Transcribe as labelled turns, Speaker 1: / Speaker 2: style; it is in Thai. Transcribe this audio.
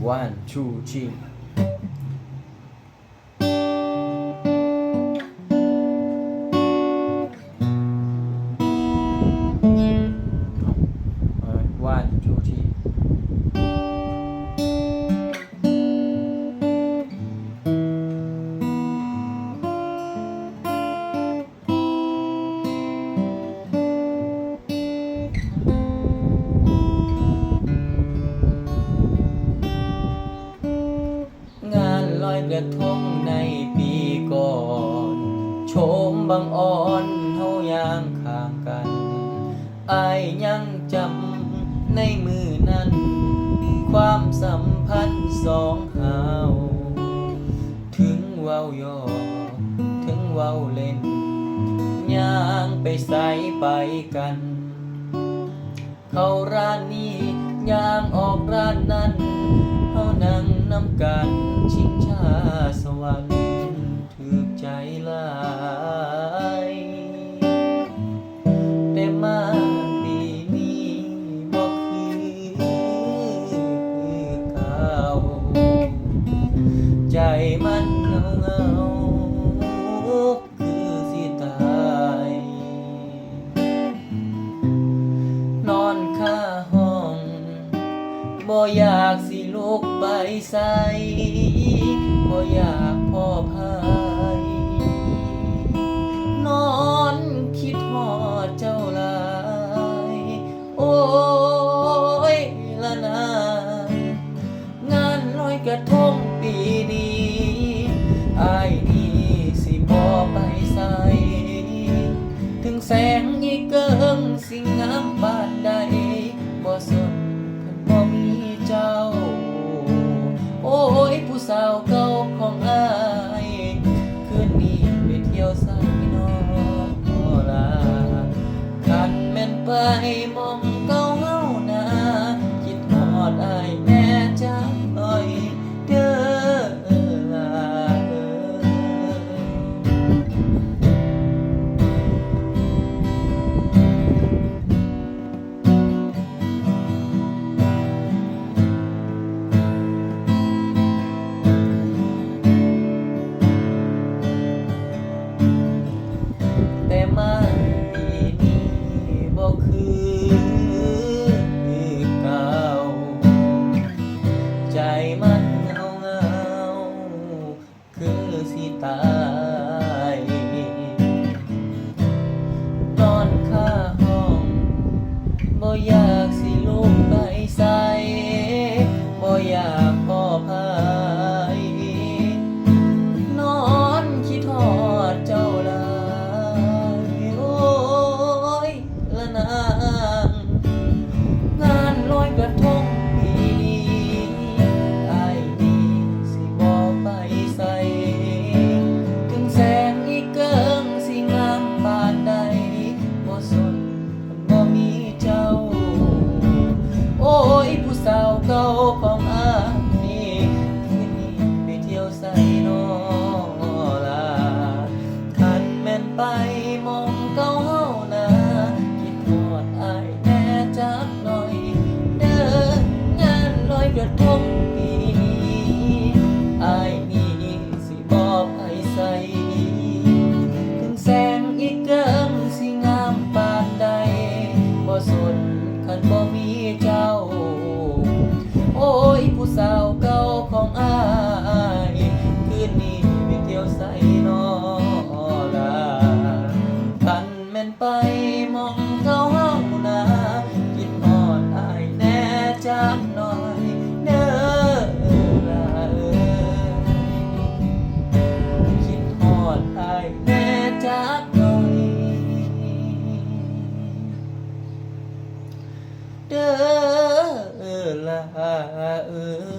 Speaker 1: one two three อยกระทงในปีก่อนโชมบังอ่อนเฮายางข้างกันอายยังจำในมือนั้น ความสัมพันธ์สองเฮาถึงเว้าหยอถึงเว้าเล่นย่างไปใส่ไปกัน เข้าร้านนี้ย่างออกร้านนั้นเฮานั่งน้ำกัน สวรรค์ถือใจลายแต่มาปีนี้บ่คือเก่าใจมันเหงาเงาคือสิตาย นอนค่าห้องบ่อยากสิลุกไปใส่บ่อยาก พ่อพายนอนคิดหอดเจ้าลายโอ้ยละนางานลอยกระทงปีนี้อายนี่สิบ่ไปใส่ถึงแสงอีเกิงสิงงามบานใดบ่สน เากพ่อพา สนคันบ่มีเจ้า โอ้ยผู้สาวเก่าของอายคืนนี้มีเที่ยวใส่นอลาคันแม่นไปมองเขาเฮานาคิดฮอดอายแน่จักหน่อยเด้อ เด้อลาเออ